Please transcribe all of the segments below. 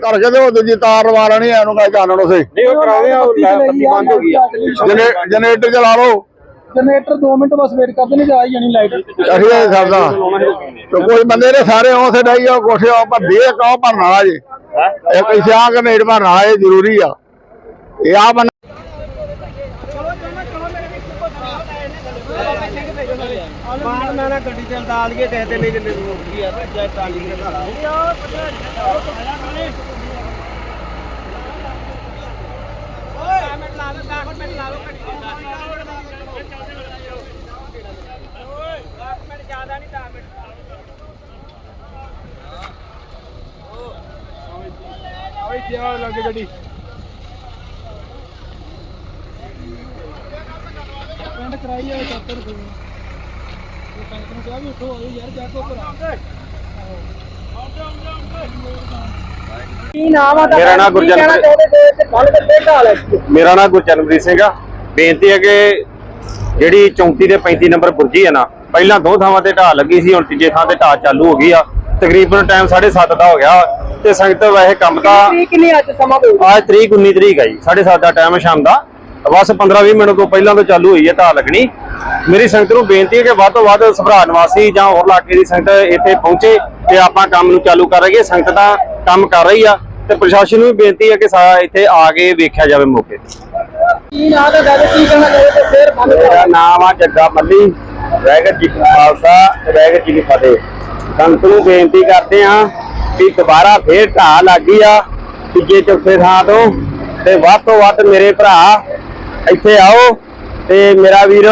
ਕਰਕੇ ਤੇ ਉਹ ਦੂਜੀ ਤਾਰ ਲਵਾ ਲੈਣੀ ਐ ਉਹਨੂੰ ਕਹੇ ਚਾਨਣ ਉਸੇ ਨਹੀਂ ਉਹ ਕਰਾਵੇ ਉਹ ਬੱਤੀ ਬੰਦ ਹੋ ਗਈ ਆ। ਜਨੇ ਜਨਰੇਟਰ ਚਲਾ ਲਓ। ਜਨਰੇਟਰ 2 ਮਿੰਟ ਬਸ ਵੇਟ ਕਰਦੇ ਨਹੀਂ ਜਾ ਹੀ ਜਾਣੀ ਲਾਈਟ ਅਸੀਂ ਇਹ ਸਰਦਾ ਤੇ ਕੋਈ ਬੰਦੇ ਨੇ ਸਾਰੇ ਉਸੇ ਡਾਈ ਉਹ ਕੋਠੇ ਉਹ ਭਰਦੀ ਹੈ ਕਹੋ ਭਰਨ ਵਾਲਾ ਜੀ। ਇਹ ਕੋਈ ਸਿਆ ਕਨੇਡ ਭਰਨ ਵਾਲਾ ਇਹ ਜ਼ਰੂਰੀ ਆ। ਇਹ ਆ ਬੰਦਾ ਮਾਰ ਨਾ ਨਾ ਗੱਡੀ ਤੇ ਉਤਾਰ ਲਈਏ ਕਿਸੇ ਤੇ ਨਹੀਂ ਜਿੰਨੇ ਰੋਕ ਗਈ ਆ ਜੈ ਟਾਲੀ ਦੇ ਘਰ ਲੱਗੇ ਗੱਡੀ? ਪਿੰਡ ਕਰਾਈ ਆ ਸੰਗਤ ਨੂੰ ਕਿਹਾ ਵੀ ਉੱਠੋ ਆਓ ਯਾਰ ਜਾ ਕੇ ਉੱਪਰ ਆ ਕੀ ਨਾਮ ਆ ਮੇਰਾ ਨਾਮ ਗੁਰਜਨ ਮੇਰਾ ਨਾਮ ਗੁਰਚਰਨਪ੍ਰੀਤ ਸਿੰਘ ਆ। ਬੇਨਤੀ ਹੈ ਕਿ ਜਿਹੜੀ 34 ਤੇ 35 ਨੰਬਰ ਬੁਰਜੀ ਹੈ ਨਾ ਪਹਿਲਾਂ ਦੋ ਥਾਵਾਂ ਤੇ ਢਾਹ ਲੱਗੀ ਸੀ ਹੁਣ ਤੀਜੇ ਥਾਂ ਤੇ ਢਾਹ ਚਾਲੂ ਹੋ ਗਈ ਆ। ਤਕਰੀਬਨ ਟਾਈਮ 7:30 ਦਾ ਹੋ ਗਿਆ ਤੇ ਸੰਗਤ ਵੈਸੇ ਕੰਮ ਦਾ ਕਿੰਨੀ ਅੱਜ ਸਮਾਂ ਅੱਜ ਤਰੀਕ 19 ਤਰੀਕ ਆ ਜੀ 7:30 ਦਾ ਟਾਈਮ ਸ਼ਾਮ ਦਾ। ਬਸ 15-20 ਮਿੰਟ ਤੋਂ ਪਹਿਲਾਂ ਤੋਂ ਚਾਲੂ ਹੋਈ ਹੈ ਢਾਹ ਲੱਗਣੀ। ਮੇਰੀ ਸੰਗਤ ਨੂੰ ਬੇਨਤੀ ਹੈ ਕਿ ਵੱਧ ਤੋਂ ਵੱਧ ਸਭਰਾ ਨਿਵਾਸੀ ਜਾਂ ਹੋਰ ਇਲਾਕੇ ਦੀ ਸੰਗਤ ਇੱਥੇ ਪਹੁੰਚੇ ਤੇ ਆਪਾਂ ਕੰਮ ਨੂੰ ਚਾਲੂ ਕਰ ਰਹੀਏ। ਸੰਗਤ ਦਾ ਕੰਮ ਕਰ ਰਹੀ ਆ ਤੇ ਪ੍ਰਸ਼ਾਸਨ ਨੂੰ ਵੀ ਬੇਨਤੀ ਹੈ ਕਿ ਸਾਰਾ ਇੱਥੇ ਆ ਕੇ ਵੇਖਿਆ ਜਾਵੇ ਮੌਕੇ ਤੇ। ਕੀ ਨਾਮ ਦਾ ਗੱਲ ਕੀ ਕਹਿਣਾ ਚਾਹੋਗੇ ਤੇ ਫੇਰ ਬੰਦ ਮੇਰਾ ਨਾਮ ਆ ਜੱਗਾ ਮੱਲੀ। ਵੈਗਰ ਜੀ ਖਾਲਸਾ ਤੇ ਵੈਗਰ ਜੀ ਕੀ ਫਤਿਹ। ਸੰਤ ਨੂੰ ਬੇਨਤੀ ਕਰਦੇ ਆ ਕਿ ਦੁਬਾਰਾ ਫੇਰ ਢਾਹ ਲੱਗੀ ਆ ਤੀਜੇ ਚੌਥੇ ਥਾਂ ਤੋਂ ਤੇ ਵੱਧ ਤੋਂ ਵੱਧ ਮੇਰੇ ਭਰਾ ਇੱਥੇ ਆਓ ਤੇ ਮੇਰਾ ਵੀਰ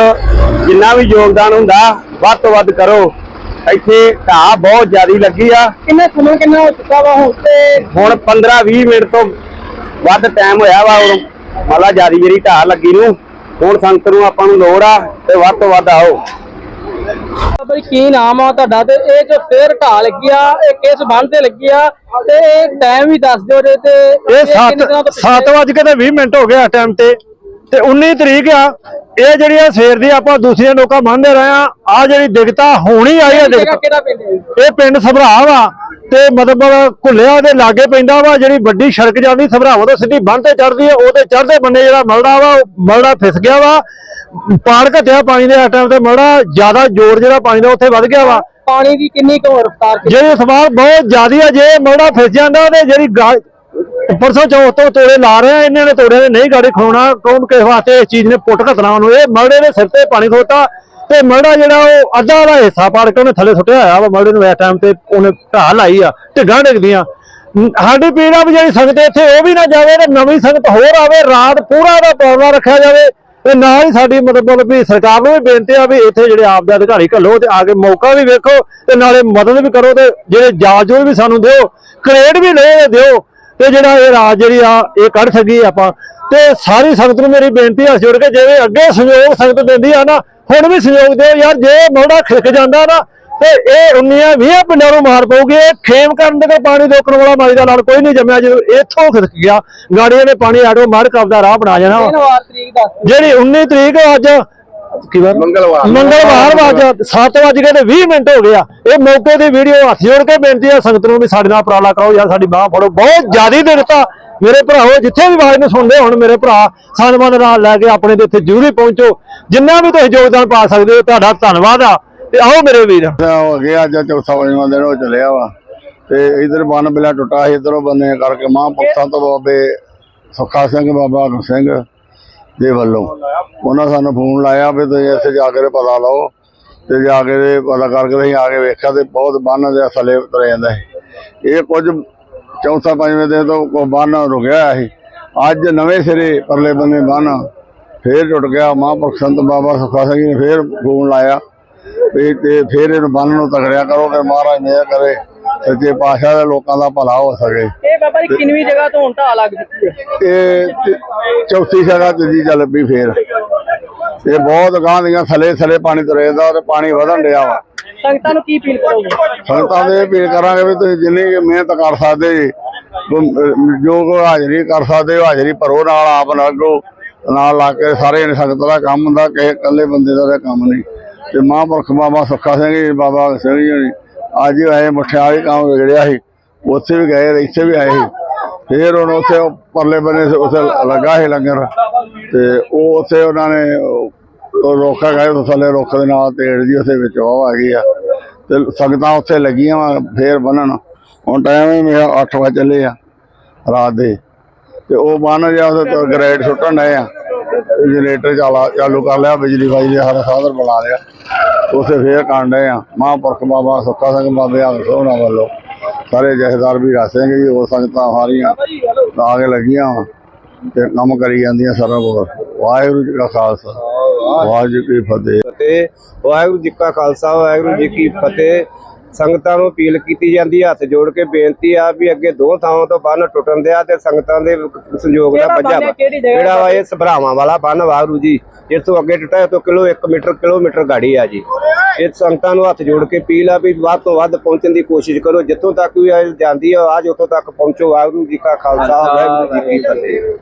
ਜਿੰਨਾ ਵੀ ਯੋਗਦਾਨ ਹੁੰਦਾ ਵੱਧ ਤੋਂ ਵੱਧ ਕਰੋ। ਇੱਥੇ ਢਾਹ ਬਹੁਤ ਜ਼ਿਆਦੀ ਲੱਗੀ ਆ। ਕਿੰਨੇ ਸਮਾਂ ਕਿੰਨਾ ਹੋ ਚੁੱਕਾ ਵਾ ਹੁਣ? ਤੇ ਹੁਣ 15-20 ਮਿੰਟ ਤੋਂ ਵੱਧ ਟਾਈਮ ਹੋਇਆ ਵਾ ਉਦੋਂ ਮਾਲਾ ਜਿਆਦੀ ਜਿਹੜੀ ਢਾਹ ਲੱਗੀ ਨੂੰ ਹੁਣ ਸੰਗਤ ਨੂੰ ਆਪਾਂ ਨੂੰ ਲੋੜ ਆ ਤੇ ਵੱਧ ਤੋਂ ਵੱਧ ਆਓ। ਬਈ ਕੀ ਨਾਮ ਆ ਤੁਹਾਡਾ? ਤੇ ਇਹ ਜੋ ਫੇਰ ਢਾਲ ਲੱਗੀ ਆ ਇਹ ਕਿਸ ਬੰਨ ਤੇ ਲੱਗੀ ਆ? ਤੇ ਇਹ ਟਾਈਮ ਵੀ ਦੱਸ ਦਿਓ ਜੇ ਤੇ ਇਹ ਕਿੰਨੇ ਦਿਨਾਂ ਤੋਂ 7 7 ਵਜੇ ਕੇ ਤੇ 20 ਮਿੰਟ ਹੋ ਇਸ ਟਾਈਮ ਤੇ। ਤੇ 19 ਤਰੀਕ ਆ ਇਹ ਜਿਹੜੀ ਆ ਸਵੇਰ ਦੀ ਆਪਾਂ ਦੂਸਰੀਆਂ ਲੋਕਾਂ ਮੰਨਦੇ ਰਹੇ ਆ ਆ ਜਿਹੜੀ ਦਿਗਤਾ ਹੋਣੀ ਆਈ ਹੈ ਹੈ ਜੀ? ਇਹ ਪਿੰਡ ਸਭਰਾ ਵਾ ਤੇ ਮਤਲਬ ਘੁੱਲਿਆ ਦੇ ਲਾਗੇ ਪੈਂਦਾ ਵਾ ਜਿਹੜੀ ਵੱਡੀ ਸੜਕ ਜਾਂਦੀ ਸਭਰਾਵਾ ਤੋਂ ਸਿੱਧੀ ਬੰਨ ਤੇ ਚੜਦੀ ਹੈ ਉਹਦੇ ਚੜਦੇ ਬੰਨੇ ਜਿਹੜਾ ਮਲੜਾ ਵਾ ਉਹ ਮਲੜਾ ਫਿਸ ਗਿਆ ਵਾ। ਪਾੜ ਘਟਿਆ ਪਾਣੀ ਦੇ ਟਾਈਮ ਤੇ ਮਲੜਾ ਜ਼ਿਆਦਾ ਜ਼ੋਰ ਜਿਹੜਾ ਪਾਣੀ ਦਾ ਉੱਥੇ ਵੱਧ ਗਿਆ ਵਾ। ਪਾਣੀ ਦੀ ਕਿੰਨੀ ਕੁ ਰਫ਼ਤਾਰ ਜਿਹੜੇ ਸਵਾਲ ਬਹੁਤ ਜ਼ਿਆਦੀ ਆ ਜੇ ਮਲੜਾ ਫਿਸ ਜਾਂਦਾ ਤੇ ਜਿਹੜੀ ਪਰਸੋਂ ਚੌਥ ਤੋਂ ਤੋੜੇ ਲਾ ਰਹੇ ਆ, ਇਹਨਾਂ ਨੇ ਤੋੜੇ ਨੇ, ਨਹੀਂ ਗਾੜੀ ਖਲੋਣਾ ਕੌਣ ਕਿਸ ਵਾਸਤੇ ਇਸ ਚੀਜ਼ ਨੇ ਪੁੱਟ ਘਤਨਾ ਉਹਨੂੰ ਇਹ ਮਲੜੇ ਦੇ ਸਿਰ ਤੇ ਪਾਣੀ ਖੋਤਾ ਤੇ ਮਲੜਾ ਜਿਹੜਾ ਉਹ ਅੱਧਾ ਦਾ ਹਿੱਸਾ ਪਾੜ ਕੇ ਉਹਨੇ ਥੱਲੇ ਸੁੱਟਿਆ ਹੋਇਆ ਵਾ ਮਲੜੇ ਨੂੰ ਇਸ ਟਾਈਮ ਤੇ ਉਹਨੇ ਢਾਹ ਲਾਈ ਆ, ਢਿੱਗਾਂ ਡਿੱਗਦੀਆਂ। ਸਾਡੀ ਪੀੜ ਵੀ ਜਿਹੜੀ ਸੰਗਤ ਇੱਥੇ, ਉਹ ਵੀ ਨਾ ਜਾਵੇ ਤੇ ਨਵੀਂ ਸੰਗਤ ਹੋਰ ਆਵੇ, ਰਾਤ ਪੂਰਾ ਦਾ ਪ੍ਰੋਗਰਾਮ ਰੱਖਿਆ ਜਾਵੇ ਤੇ ਨਾਲ ਹੀ ਸਾਡੀ ਮਤਲਬ ਵੀ ਸਰਕਾਰ ਨੂੰ ਵੀ ਬੇਨਤੀ ਆ ਵੀ ਇੱਥੇ ਜਿਹੜੇ ਆਪ ਦੇ ਅਧਿਕਾਰੀ ਘੱਲੋ ਤੇ ਆ ਕੇ ਮੌਕਾ ਵੀ ਵੇਖੋ ਤੇ ਨਾਲੇ ਮਦਦ ਵੀ ਕਰੋ ਤੇ ਜਿਹੜੇ ਜਾਜੋ ਵੀ ਸਾਨੂੰ ਦਿਓ, ਕ੍ਰੇਡ ਵੀ ਲੈ ਦਿਓ। ਤੇ ਜਿਹੜਾ ਇਹ ਰਾਜ ਜਿਹੜੀ ਆ ਇਹ ਕੱਢ ਸਕੀ ਆਪਾਂ। ਤੇ ਸਾਰੀ ਸੰਗਤ ਨੂੰ ਮੇਰੀ ਬੇਨਤੀ ਆ ਜੁੜ ਕੇ ਜਿਵੇਂ ਅੱਗੇ ਸਹਿਯੋਗ ਸੰਗਤ ਦਿੰਦੀ ਆ ਨਾ ਹੁਣ ਵੀ ਸਹਿਯੋਗ ਦਿਓ ਯਾਰ ਜੇ ਮੋੜਾ ਖਿੱਕ ਜਾਂਦਾ ਨਾ ਤੇ ਇਹ 19 20 ਪਿੰਡਾਂ ਨੂੰ ਮਾਰ ਪਊਗੀ ਇਹ ਖੇਮ ਕਰਨ ਦੇ ਕੋਲ ਪਾਣੀ ਰੋਕਣ ਵਾਲਾ ਮਾਈ ਦਾ ਨਾਲ ਕੋਈ ਨਹੀਂ ਜੰਮਿਆ ਜਦੋਂ ਇੱਥੋਂ ਖਿਸਕ ਗਿਆ ਗਾੜੀਆਂ ਨੇ ਪਾਣੀ ਆਟੋ ਮਾਰ ਦਾ ਰਾਹ ਬਣਾ ਜਾਣਾ। ਜਿਹੜੀ 19 ਤਰੀਕ ਅੱਜ ਕੀ ਵਾਰ ਮੰਗਲਵਾਰ। ਮੰਗਲਵਾਰ ਵਾਜ 7 ਵਜ ਤੇ 20 ਮਿੰਟ ਹੋ ਗਿਆ ਇਹ ਮੌਕੇ ਦੀ ਵੀਡੀਓ ਹੱਥ ਜੋੜ ਕੇ ਬੇਨਤੀ ਆ ਸੰਗਤ ਨੂੰ ਵੀ ਸਾਡੇ ਨਾਲ ਉਪਰਾਲਾ ਕਰੋ ਯਾਰ ਸਾਡੀ ਬਾਹ ਫੜੋ। ਬਹੁਤ ਜ਼ਿਆਦੀ ਦਿੱਤਾ ਮੇਰੇ ਭਰਾਓ ਜਿੱਥੇ ਵੀ ਆਵਾਜ਼ ਨੂੰ ਸੁਣਦੇ ਹੁਣ ਮੇਰੇ ਭਰਾ ਸਨਮਾਨ ਨਾਲ ਲੈ ਕੇ ਆਪਣੇ ਦੇ ਇੱਥੇ ਜ਼ਰੂਰੀ ਪਹੁੰਚੋ। ਜਿੰਨਾ ਵੀ ਤੁਸੀਂ ਯੋਗਦਾਨ ਪਾ ਸਕਦੇ ਹੋ ਤੁਹਾਡਾ ਧੰਨਵਾਦ ਆ। ਤੇ ਆਓ ਮੇਰੇ ਵੀਰ। ਹੋ ਗਿਆ ਅੱਜ ਚੌਥਾ ਪੰਜਵਾਂ ਦਿਨ ਹੋ ਚੱਲਿਆ ਵਾ। ਤੇ ਇਧਰ ਬੰਨ ਬਿਲਾ ਟੁੱਟਾ ਸੀ ਇਧਰੋਂ ਬੰਨੇ ਕਰਕੇ ਮਹਾਂਪੁਰਸ਼ਾਂ ਤੋਂ ਬਾਬੇ ਸੁੱਖਾ ਸਿੰਘ ਬਾਬਾ ਸਿੰਘ। ਦੇ ਵੱਲੋਂ। ਉਹਨਾਂ ਸਾਨੂੰ ਫੋਨ ਲਾਇਆ ਵੀ ਤੁਸੀਂ ਇੱਥੇ ਜਾ ਕੇ ਪਤਾ ਲਓ ਤੇ ਜਾ ਕੇ ਪਤਾ ਕਰਕੇ ਅਸੀਂ ਆ ਕੇ ਵੇਖਿਆ ਤੇ ਬਹੁਤ ਬੰਨ ਦੇ ਥੱਲੇ ਉਤਰ ਜਾਂਦਾ ਸੀ। ਇਹ ਕੁਝ ਚੌਥਾ ਪੰਜਵੇਂ ਦਿਨ ਤੋਂ ਕੋ ਬੰਨ ਰੁਕਿਆ ਹੋਇਆ ਸੀ। ਅੱਜ ਨਵੇਂ ਸਿਰੇ ਪਰਲੇ ਬੰਨੇ ਬੰਨ ਫੇਰ ਟੁੱਟ ਗਿਆ। ਮਹਾਂਪੁਰਖ ਸੰਤ ਬਾਬਾ ਸੁੱਖਾ ਸਿੰਘ ਜੀ ਨੇ ਫੇਰ ਫੋਨ ਲਾਇਆ ਵੀ ਤੇ ਫੇਰ ਇਹਨੂੰ ਬੰਨ ਨੂੰ ਤਗੜਿਆ ਕਰੋ ਕਿ ਮਹਾਰਾਜ ਮਿਹਰ ਕਰੇ। ਸੱਚੇ ਪਾਤਸ਼ਾਹ ਦੇ ਲੋਕਾਂ ਦਾ ਭਲਾ ਹੋ ਸਕੇ। ਇਹ ਬਾਬਾ ਜੀ ਕਿੰਨਵੀਂ ਜਗ੍ਹਾ ਤੋਂ ਹੁਣ ਢਾਲ ਲੱਗ ਚੁੱਕੀ ਹੈ? ਇਹ ਤੇ ਚੌਥੀ ਜਗ੍ਹਾ ਤੀਜੀ ਚੱਲ ਪਈ ਫੇਰ। ਇਹ ਬਹੁਤ ਗਾਂ ਦੀਆਂ ਥਲੇ ਥਲੇ ਪਾਣੀ ਤੁਰੇਦਾ ਤੇ ਪਾਣੀ ਵਧਣ ਡਿਆ ਵਾ। ਸੰਗਤਾਂ ਨੂੰ ਕੀ ਅਪੀਲ ਕਰੋਗੇ? ਸੰਗਤਾਂ ਦੇ ਅਪੀਲ ਕਰਾਂਗੇ ਵੀ ਤੁਸੀਂ ਜਿੰਨੀ ਕੁ ਮਿਹਨਤ ਕਰ ਸਕਦੇ ਜੀ, ਤੁਮ- ਜੋ ਕੋ ਹਾਜ਼ਰੀ ਕਰ ਸਕਦੇ ਹੋ ਹਾਜ਼ਰੀ ਭਰੋ ਨਾਲ ਆਪ ਲੱਗੋ ਨਾਲ ਲਾ ਕੇ ਸਾਰੇ ਸੰਗਤ ਦਾ ਕੰਮ ਹੁੰਦਾ ਕਿਸੇ ਇਕੱਲੇ ਬੰਦੇ ਦਾ ਤਾਂ ਕੰਮ ਨਹੀਂ। ਤੇ ਮਹਾਂਪੁਰਖ ਬਾਬਾ ਸੁੱਖਾ ਸਿੰਘ ਜੀ ਬਾਬਾ ਸਿੰਘ ਜੀ ਹੋਣੀ ਅੱਜ ਹੀ ਆਏ ਮੁਠਿਆਲੀ ਕੰਮ ਵਿਗੜਿਆ ਸੀ। ਉੱਥੇ ਵੀ ਗਏ, ਇੱਥੇ ਵੀ ਆਏ ਸੀ। ਫਿਰ ਹੁਣ ਉੱਥੇ ਪਰਲੇ ਬੰਨੇ ਉੱਥੇ ਲੱਗਾ ਸੀ ਲੰਗਰ। ਤੇ ਉਹ ਉੱਥੇ ਉਹਨਾਂ ਨੇ, ਉਹ ਰੋਕਾ ਗਏ, ਉਹ ਥੱਲੇ ਰੁੱਖ ਦੇ ਨਾਲ ਤੇੜ ਜੀ ਉੱਥੇ ਵਿੱਚ ਉਹ ਆ ਗਈ ਆ। ਤੇ ਸੰਗਤਾਂ ਉੱਥੇ ਲੱਗੀਆਂ ਵਾ, ਫੇਰ ਬੰਨਣ। ਹੁਣ ਟਾਈਮ ਹੀ ਮੇਰਾ 8 ਵਜੇ ਚੱਲੇ ਆ, ਰਾਤ ਦੇ। ਤੇ ਉਹ ਬੰਨ ਜਿਆ ਉਹਦੇ ਤੋਂ ਗ੍ਰੇਡ ਸੁੱਟਣ ਡਏ ਆ। ਜਨਰੇਟਰ ਚਾਲਾ ਚਾਲੂ ਕਰ ਲਿਆ, ਬਿਜਲੀ ਬਾਈ ਦੇ ਹਰ ਸਾਧਨ ਬਣਾ ਲਿਆ। ਉਸੇ ਫੇਰ ਕਾਂਡੇ ਆ। ਮਹਾਂਪੁਰਖ ਬਾਬਾ ਸੁੱਖਾ ਸਿੰਘ ਬਾਬੇ ਆ ਸੋਹਣਾ ਵੱਲੋਂ। ਸਾਰੇ ਜਥੇਦਾਰ ਵੀ ਸਿੰਘ ਜੀ, ਹੋਰ ਸੰਗਤਾਂ ਸਾਰੀਆਂ ਆ ਕੇ ਲੱਗੀਆਂ ਤੇ ਕੰਮ ਕਰੀ ਜਾਂਦੀਆਂ ਸਾਰਾ ਕੁਝ ਵਾਹਿਗੁਰੂ ਜੀ ਕਾ ਖਾਲਸਾ। ਵਾਹਿਗੁਰੂ ਜੀ ਕੀ ਫਤਿਹ। ਵਾਹਿਗੁਰੂ ਜੀ ਕਾ ਖਾਲਸਾ, ਵਾਹਿਗੁਰੂ ਜੀ ਕੀ ਫਤਿਹ। ਸੰਗਤਾਂ ਨੂੰ ਅਪੀਲ ਕੀਤੀ ਜਾਂਦੀ ਹੱਥ ਜੋੜ ਕੇ ਬੇਨਤੀ ਆ ਵੀ ਅੱਗੇ ਦੋ ਥਾਵਾਂ ਤੋਂ ਬੰਨ ਟੁੱਟਣ ਦਿਆ ਤੇ ਸੰਗਤਾਂ ਦੇ ਸੰਯੋਗ ਨਾਲ ਵੱਜਾ ਜਿਹੜਾ ਵਾ ਇਹ ਸਭਰਾਵਾਂ ਵਾਲਾ ਬੰਨ ਵਾਹਿਗੁਰੂ ਜੀ ਜਿਸ ਤੋਂ ਅੱਗੇ ਟੁੱਟਾ ਤੋਂ ਕਿਲੋ 1 ਮੀਟਰ ਕਿਲੋਮੀਟਰ ਗਾੜੀ ਆ ਜੀ। ਇਹ ਸੰਗਤਾਂ ਨੂੰ ਹੱਥ ਜੋੜ ਕੇ ਅਪੀਲ ਆ ਵੀ ਵੱਧ ਤੋਂ ਵੱਧ ਪਹੁੰਚਣ ਦੀ ਕੋਸ਼ਿਸ਼ ਕਰੋ ਜਿੱਥੋਂ ਤੱਕ ਵੀ ਜਾਂਦੀ ਆ ਆਜ ਉੱਥੋਂ ਤੱਕ ਪਹੁੰਚੋ ਵਾਹਿਗੁਰੂ ਜੀ ਕਾ ਖਾਲਸਾ ਵਾਹਿਗੁਰੂ ਜੀ ਕੀ ਫਤਿਹ।